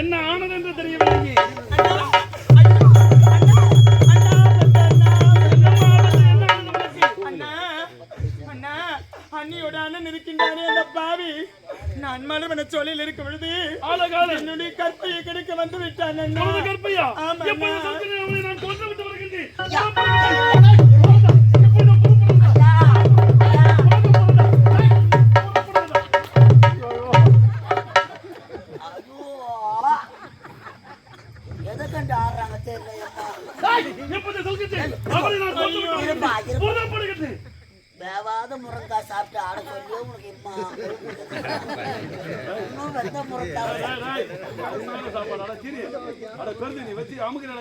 என்ன ஆனது என்று அண்ணா, அண்ணியோட அண்ணன் இருக்கின்றானே அந்த பாவி. நான் மறுமண சோலையில் இருக்கும் பொழுது என்னுடைய கற்பையை கெடுக்க வந்து விட்டான் கற்பையா? நான் கொன்று விட்டு வருகின்றேன்?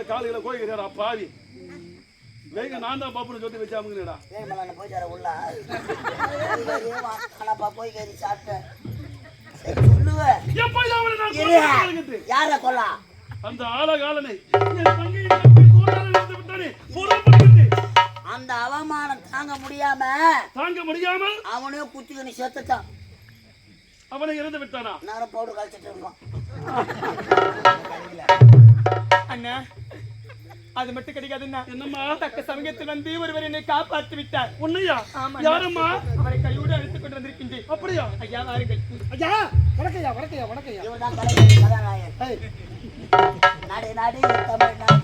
காலையில கோயிக்கிறேடா, பாவி. வேக நான் தான் பாப்புன்னு சொல்லி வச்சு அமுக்குறேடா. போய் உள்ள ஆனாப்பா போய் கறி சாப்பிட்டேன் சொல்லுவேன் யார கொல்லா அந்த ஆலகாலனை என் விட்டானே, அந்த அவமானம் தாங்க முடியாம தாங்க முடியாமல் அவனே குத்திக்கணி செத்துட்டான். அவனை இறந்து விட்டானா? நேரம் பவுடர் கழிச்சிட்டு இருக்கோம் அண்ணா அது மட்டும் கிடைக்காதுண்ணா என்னம்மா? தக்க சமயத்தில் வந்து ஒருவர் என்னை காப்பாற்றி விட்டார். உன்னையா? ஆமா. யாரம்மா? அவரை கையோடு அழைத்துக் கொண்டு வந்திருக்கின்றேன். அப்படியா? ஐயா வாருங்கள். ஐயா கலைஞர் கதாநாயகன் ஏய், நாடு நாடு தமிழ்நாடு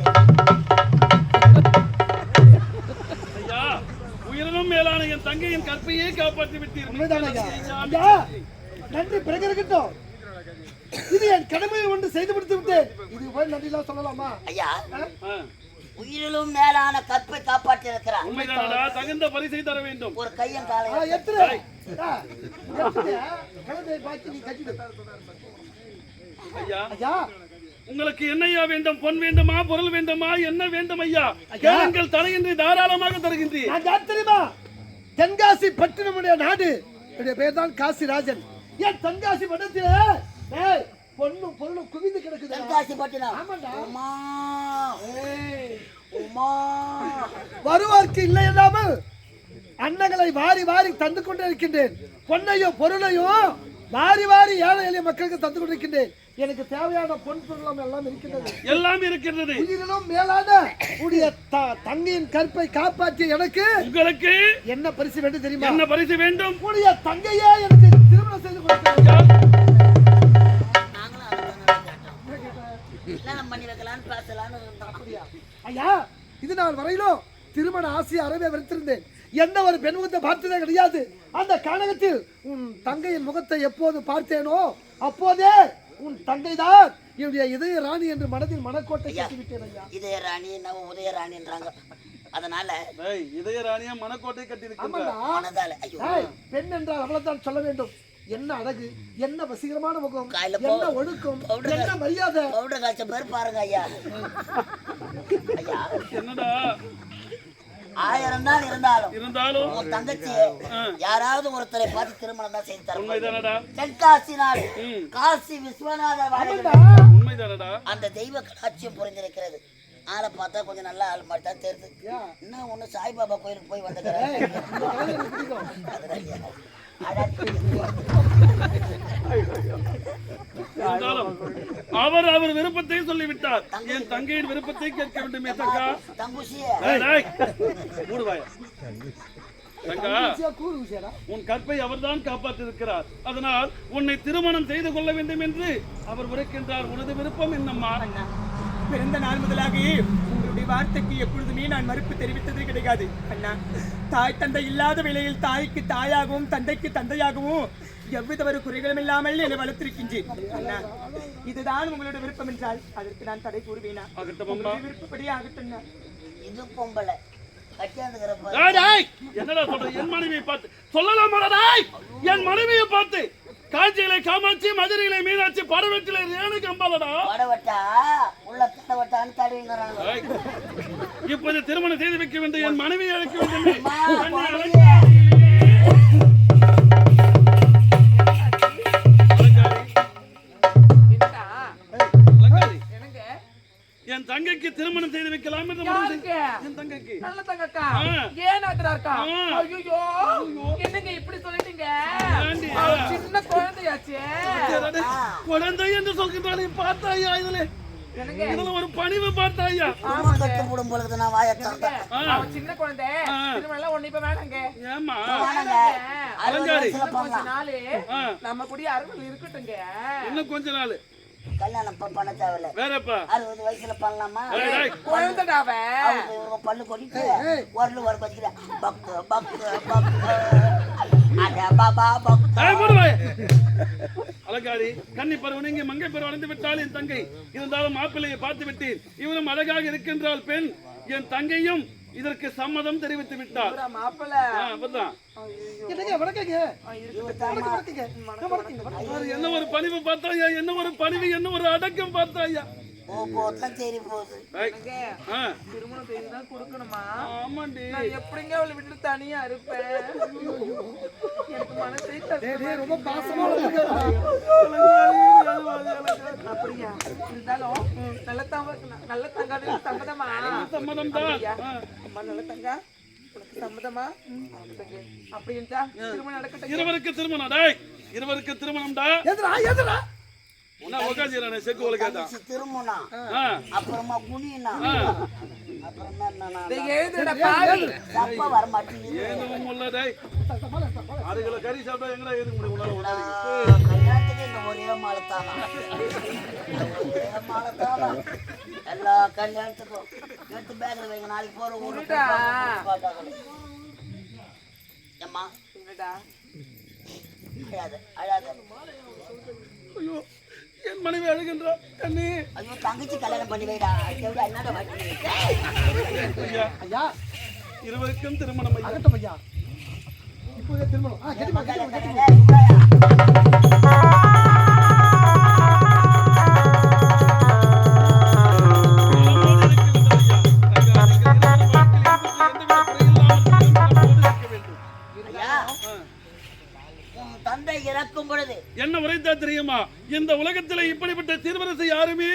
உயிரினும் மேலான என் தங்கையின் கற்பையே காப்பாற்றி விட்டீர்கள் நன்றி பிறகு இருக்கட்டும் இது என் கடமையை ஒன்று செய்து முடித்து விட்டேன். இது போய் நன்றிலாம் சொல்லலாமா? ஐயா உயிரிலும் மேலான கற்பை காப்பாற்றி இருக்கிறார் உண்மைதானடா? தகுந்த பரிசை தர வேண்டும். ஒரு கையும் ஆ, காலையும் எத்தனை? குழந்தையை பார்த்து நீ கட்டிடு. ஐயா. ஐயா உங்களுக்கு என்னையா வேண்டும் பொன் வேண்டுமா பொருள் வேண்டுமா என்ன வேண்டும் ஐயா? கேளுங்கள் தடையின்றி தாராளமாக தருகின்றேன் நான் யார் தெரியுமா? தென்காசி பட்டினமுடைய நாடு. என்னுடைய பேர் தான் காசிராஜன். என் தென்காசி பட்டத்திலே பொண்ணும் பொருளும் குவிந்து கிடக்குது. தென்காசி பட்டினம். ஆமாண்டா. உமா. வருவார்க்கு இல்லை இல்லாமல் அன்னங்களை வாரி வாரி தந்து கொண்டே இருக்கின்றேன். பொன்னையும் பொருளையும் வாரி வாரி ஏழை எளிய மக்களுக்கு தந்து கொண்டிருக்கின்றேன் எனக்கு தேவையான பொன் பொருளும் எல்லாம் இருக்கின்றது. எல்லாம் இருக்கின்றது. உயிரினும் மேலான உடைய த- தங்கையின் கற்பை காப்பாற்றிய எனக்கு உங்களுக்கு என்ன பரிசு வேண்டும் தெரியுமா? என்ன பரிசு வேண்டும்? உடைய தங்கையே எனக்கு திருமணம் செய்து அப்படியா? ஐயா இது நாள் வரையிலும் திருமண ஆசையை அறவே வெறுத்திருந்தேன். எந்த ஒரு பெண் முகத்தை பார்த்ததே கிடையாது. அந்த கானகத்தில் உன் தங்கையின் முகத்தை எப்போது பார்த்தேனோ அப்போதே உன் தங்கை தான் என்னுடைய இதய ராணி என்று மனதில் மனக்கோட்டை கட்டிவிட்டேன் ஐயா. இதய ராணி நம்ம உதய ராணின்றாங்க? அதனால இதய ராணியா மனக்கோட்டை ஏய், பெண் என்றால் அவ்வளவுதான் சொல்ல வேண்டும். என்ன அழகு என்ன வசீகரமான முகம் என்ன ஒழுக்கம் என்ன மரியாதை. பவுடர் காய்ச்ச பேர் பாருங்க ஐயா ஐயா. என்னடா? ஆயிரம் தான் இருந்தாலும் இருந்தாலும் உன் தங்கச்சி யாராவது ஒருத்தரை பார்த்து திருமணம் தான் செய்து தர உண்மைதானடா? தென்காசி நாடு. காசி விஸ்வநாத உண்மைதானடா? அந்த தெய்வ கடாட்சியம் புரிந்திருக்கிறது. ஆளை பார்த்தா கொஞ்சம் நல்ல ஆள் மாதிரி தான் தெரியுது இன்னும் ஒண்ணு சாய்பாபா கோயிலுக்கு போய் வந்துக்கிறேன் இந்த இருந்தாலும் அவர் அவர் விருப்பத்தை சொல்லிவிட்டார். என் தங்கையின் விருப்பத்தை கேட்க வேண்டுமே தங்கா. தங்குசி ஏய், டேய், மூடு வாயை. தங்கா ஈஸியா கூறு விஷயடா உன் கற்பை அவர்தான் காப்பாற்றிருக்கிறார் அதனால் உன்னை திருமணம் செய்து கொள்ள வேண்டும் என்று அவர் உரைக்கின்றார். உனது விருப்பம் என்னம்மா? பிறந்த நாள் முதலாக உங்களுடைய வார்த்தைக்கு எப்பொழுதுமே நான் மறுப்பு தெரிவித்தது கிடையாது. அண்ணா தாய் தந்தை இல்லாத வேளையில் தாய்க்கு தாயாகவும் தந்தைக்கு தந்தையாகவும் எவ்வித ஒரு குறைகளும் இல்லாமல் என்னை வளர்த்திருக்கின்றேன். அண்ணா இதுதான் உங்களோட விருப்பம் என்றால் அதற்கு நான் தடை கூறுவேனா? ஆகட்டும் அம்மா. உங்களுடைய விருப்பப்படி ஆகட்டும். இது பொம்பளை. என்னடா சொல்ற? என் மனைவியை பார்த்து. சொல்லலாமாடா டேய்! என் மனைவியை பார்த்து. காஞ்சியிலே காமாட்சி மதுரையிலே மீனாட்சி படவெட்டிலே ரேணு கம்பாலடா படவட்டா? உள்ள தடவட்டான்னு தடவிங்கிறாங்க. இப்போது திருமணம் செய்து வைக்க வேண்டும் என் மனைவியை அழைக்க வேண்டும். என் தங்கைக்கு திருமணம் செய்து வைக்கலாம் என்று என் தங்கைக்கு. நல்ல தங்கக்கா. ஏன் நாத்தனார்க்கா ஆ. ஐயோ என்னங்க இப்படி சொல்லிட்டீங்க? சின்ன குழந்தையாச்சே. குழந்தை என்று சொல்கின்றாலே பார்த்தாயா இதுல? என்னங்க? இதுல ஒரு பணிவு பார்த்தாயா? குடும்பம் கட்டு போடும் பொழுது நான் வாயை சின்ன குழந்தை. திருமணம் எல்லாம் ஒண்ணு இப்ப வேணாங்க. ஏமா வேணாங்க. கொஞ்ச நாளு. நம்ம கூடிய அருள் இருக்கட்டுங்க. இன்னும் கொஞ்ச நாள். கல்யாணம் பண்ண தேவையில்ல. வேறப்பா. அறுபது வயசுல பண்ணலாமா? ஏய், டேய். குழந்தைடாவ அவருக்கு இவங்க பல்லு கொட்டிட்டு உரல் வர வச்சுக்கிறேன் பக்கு பக்கு பக்கு அட பாபா பக்கு. அலங்காரி கன்னி இங்கே மங்கை பருவம் அடைந்து விட்டால் என் தங்கை. இருந்தாலும் மாப்பிள்ளையை பார்த்து விட்டேன். இவனும் அழகாக இருக்கின்றால் பெண் என் தங்கையும் இதற்கு சம்மதம் தெரிவித்து விட்டார். என்ன ஒரு பணிவு பார்த்தாயா? என்ன ஒரு பணிவு? என்ன ஒரு அடக்கம் பார்த்தாயா? சரி போகுது. ஆ, திருமணம் செய்துதான் கொடுக்கணுமா? ஆமாண்டி. நான் எப்படிங்க அவளை விட்டு தனியா இருப்பேன்? எனக்கு மனசே ரொம்ப பாசமா. அப்படியா? இருந்தாலும் நல்ல தங்க நல்ல தங்காவே சம்மதமா? சம்மதம் தான் அம்மா நல்ல தங்கா? உனக்கு சம்மதமா? அப்படின்ட்டா திருமணம் நடக்கட்டும். இருவருக்கு திருமணம் திரும்பினா அப்புறமா குனினா. அப்புறம் என்னன்னா வர மாட்டேங்குது ஆறு கிலோ கறி சாப்பிட்டா எங்கடா ஏதுக்க முடியும்? கல்யாணத்துக்கு இந்த ஒரே மாலை தானா ஒரே மாலை தானா எல்லா கல்யாணத்துக்கும் எடுத்து பேக்கில் வைங்க நாளைக்கு ஏம்மா? சொல்லுடா. அழாத அழாத. ஐயோ. என் மனைவி அழுகின்றா. கண்ணி ஐயோ தங்கச்சி கல்யாணம் பண்ணி வைடா என்னடா ஐயா. ஐயா. இருவருக்கும் திருமணம் ஐயா. இப்போதே திருமணம். ஆ கட்டிமா கட்டிமா தந்தை இறக்கும் பொழுது என்ன உரைத்தா தெரியுமா? இந்த உலகத்திலே இப்படிப்பட்ட சீர்வரிசை யாருமே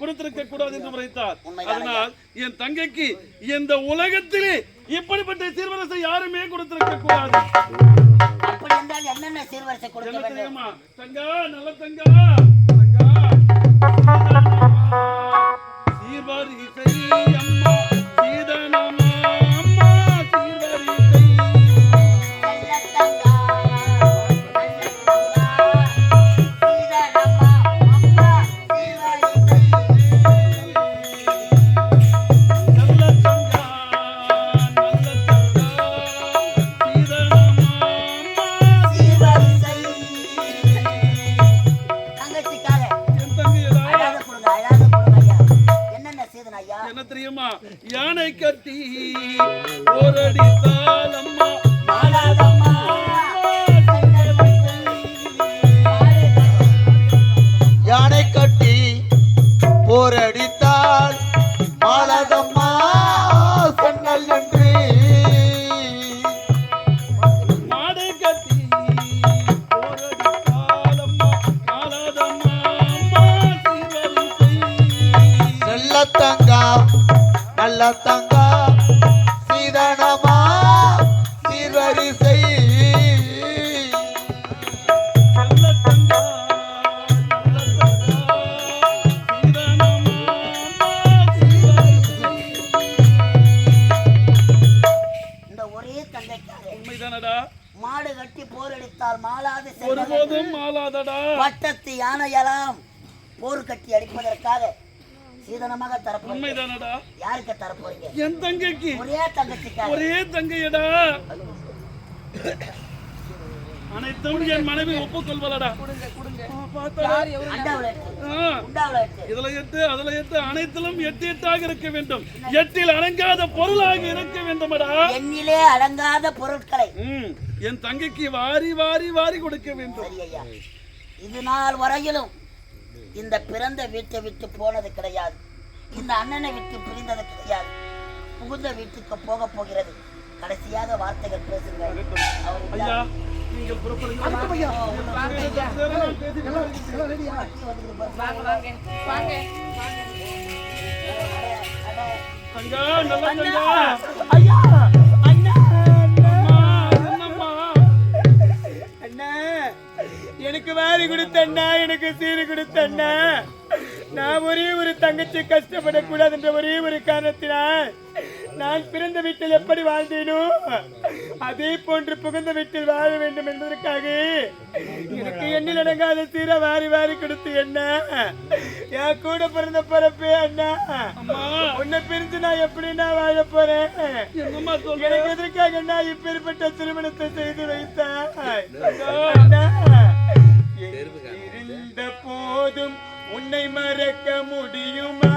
கொடுத்திருக்க கூடாது என்று உரைத்தார். அதனால் என் தங்கைக்கு இந்த உலகத்திலே இப்படிப்பட்ட சீர்வரிசை யாருமே கொடுத்திருக்க கூடாது. அப்படி என்றால் என்னென்ன சீர்வரிசை கொடுக்க வேண்டும்? தெரியுமா? தங்கா நல்ல தங்கா தங்கா. சீர்வரிசை அம்மா. ஒருபோதும் மாலாதடா. பட்டத்து யானையெல்லாம் போர் கட்டி அடிப்பதற்காக சீதனமாக உண்மைதானடா. யாருக்கு தரப்போறீங்க என் தங்கைக்கு. ஒரே தங்கச்சிக்காக. ஒரே தங்கையடா. அனைத்தும் என் மனைவி எடுத்து இதுல எட்டு அதுல எட்டு. அனைத்திலும் எட்டு எட்டாக இருக்க வேண்டும். எட்டில் அடங்காத பொருளாக இருக்க வேண்டுமடா. எண்ணிலே அடங்காத பொருட்களை. ம், என் தங்கைக்கு வாரி வாரி வாரி கொடுக்க வேண்டும். இது நாள் வரையிலும் இந்த பிறந்த வீட்டை விட்டு போனது கிடையாது. இந்த அண்ணனை விட்டு பிரிந்தது கிடையாது. புகுந்த வீட்டுக்கு போக போகிறது. கடைசியாக வார்த்தைகள் பேசுங்க அவர் ஐயா. எனக்கு வாரி கொடுத்த அண்ணா எனக்கு சீரு கொடுத்த அண்ணா நான் ஒரே ஒரு தங்கச்சி கஷ்டப்படக்கூடாது என்ற ஒரே ஒரு காரணத்தினால் நான் பிறந்த வீட்டில் எப்படி வாழ்ந்தேனோ அதே போன்று புகுந்த வீட்டில் வாழ வேண்டும் என்பதற்காக எனக்கு எண்ணில் அடங்காத சீரை வாரி வாரி கொடுத்து என்ன என் கூட பிறந்த பிறப்பே அண்ணா. உன்னை பிரிஞ்சு நான் எப்படி நான் வாழ போறேன் எனக்கு எதற்காக நான் இப்பேற்பட்ட திருமணத்தை செய்து வைத்தாய்? அண்ணா, இருந்த போதும் உன்னை மறக்க முடியுமா?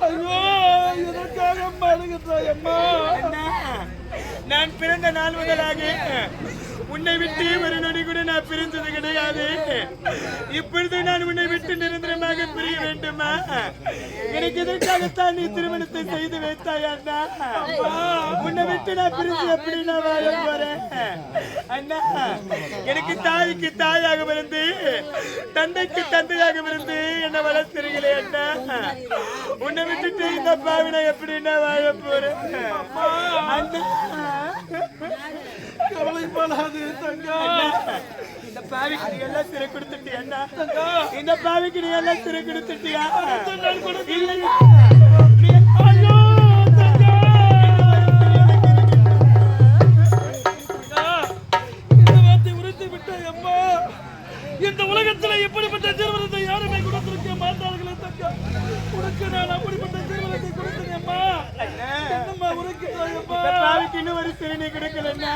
ஐயோ எனக்காக அழுகிறாய் அம்மா? நான் பிறந்த நாள் முதலாக உன்னை விட்டு ஒரு நொடி கூட நான் பிரிஞ்சது கிடையாது. இப்பொழுது நான் உன்னை விட்டு நிரந்தரமாக பிரிய வேண்டுமா? எனக்கு எதற்காகத்தான் நீ திருமணத்தை செய்து வைத்தாய் அண்ணா? உன்னை விட்டு நான் பிரிஞ்சு எப்படி நான் வாழ போறேன்? அண்ணா எனக்கு தாய்க்கு தாயாக இருந்து தந்தைக்கு தந்தையாக இருந்து என்ன வளர்த்துறீங்களே அண்ணா. உன்னை விட்டுட்டு இந்த பாவினை எப்படி நான் வாழ போறேன்? அண்ணா. கவலைப்படாது தங்கா. இந்த பாவிக்கு நீ எல்லாம் சிறை கொடுத்துட்டியா இந்த பாவிக்கு நீ எல்லாம் சிறை கொடுத்துட்டியா? ஐயோ, இந்த உலகத்துல இப்படிப்பட்ட திருமணத்தை யாருமே கொடுத்திருக்க உனக்கு நான் அப்படிப்பட்ட திருமணத்தை கொடுத்தேன் அம்மா. என்னம்மா உனக்கு இந்த பாவிக்கு இன்னும் ஒரு சிறுநீ கொடுக்கலன்னா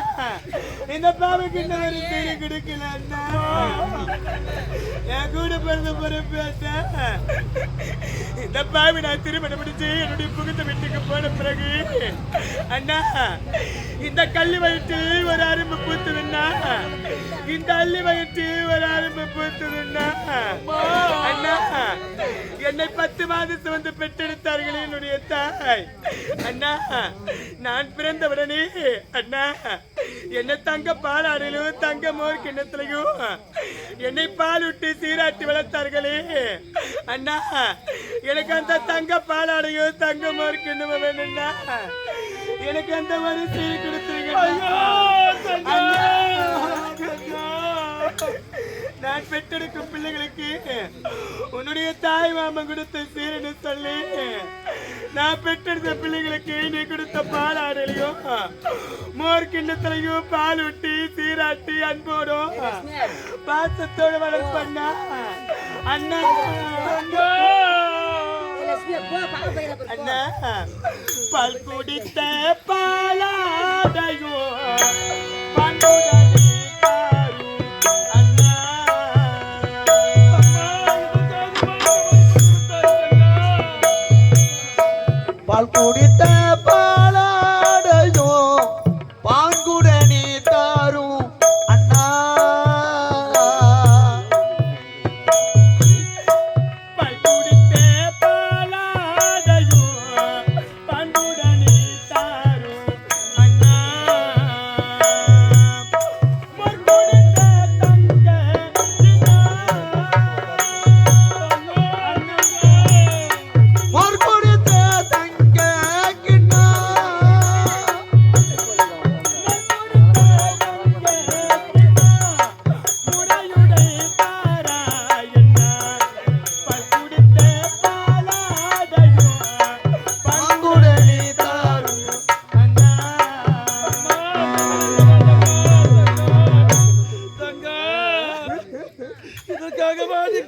இந்த பாவிக்கு இன்னும் ஒரு சிறு கொடுக்கலன்னா என் கூட பிறந்த பொறுப்பு. இந்த பாவி நான் திருமணம் முடிச்சு என்னுடைய புகுந்த வீட்டுக்கு போன பிறகு அண்ணா இந்த கள்ளி வயிற்று ஒரு அரும்பு பூத்துதுன்னா இந்த அள்ளி வயிற்று ஒரு அரும்பு பூத்துதுன்னா அண்ணா. என்னை பத்து மாதம் சுமந்து பெற்றெடுத்தார்கள் என்னுடைய தாய். அண்ணா நான் பிறந்தவுடனே அண்ணா என்னை தங்க பாலாடிலும் தங்க மோர் கிண்ணத்திலையும் என்னை பால் விட்டு சீராட்டி வளர்த்தார்களே. அண்ணா எனக்கு அந்த தங்க பாலாடையும் தங்க மோர் கிண்ணமும் வேணும்னா எனக்கு அந்த மாதிரி சீர் கொடுத்துருங்க நான் பெற்றெடுக்கும் பிள்ளைகளுக்கு உன்னுடைய தாய் மாமன் கொடுத்த சீரனு சொல்லி. நான் பெற்றெடுத்த பிள்ளைகளுக்கு நீ கொடுத்த பாலாடலையும் மோர் கிண்ணத்திலையும் பால் ஊட்டி சீராட்டி அன்போடும் பாசத்தோட வளர்ப்பண்ணா அண்ணா. அண்ணா பால் குடித்த பாலாடையோ பண்புடனே பால் குடித்த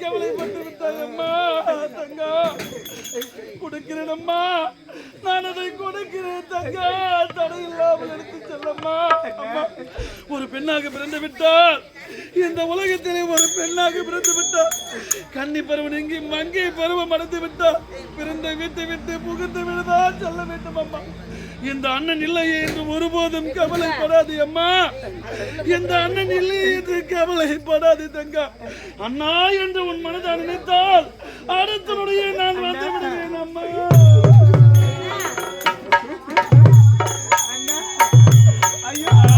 கவலைப்பட்டு விட்டாய் அம்மா தங்கா. கொடுக்கிறேன் அம்மா நான் அதை கொடுக்கிறேன் தங்கா. தடை இல்லாமல் எடுத்து செல்லம்மா. ஒரு பெண்ணாக பிறந்து விட்டால் இந்த உலகத்திலே ஒரு பெண்ணாக பிறந்து விட்டால் கன்னி பருவம் இங்கு மங்கை பருவம் அடைந்து விட்டால் பிறந்த வீட்டை விட்டு புகுந்து விழுதா செல்ல வேண்டும் அம்மா இந்த அண்ணன் இல்லையே என்று ஒருபோதும் கவலைப்படாது அம்மா. இந்த அண்ணன் இல்லையே என்று கவலைப்படாது தங்கா. அண்ணா என்று உன் மனதை நினைத்தால் அடுத்தனுடைய நான் வந்து விடுவேன் அம்மா. தங்கா,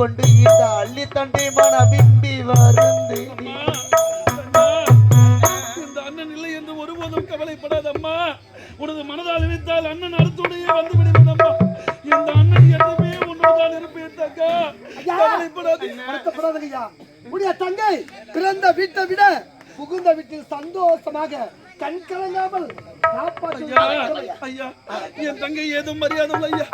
கொண்டு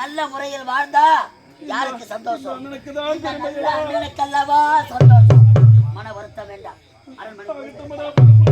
நல்ல முறையில் வாழ்ந்தா யாருக்கு சந்தோஷம்? அண்ணனுக்கு அல்லவா சந்தோஷம். மன வருத்தம் வேண்டாம். அரண்மனை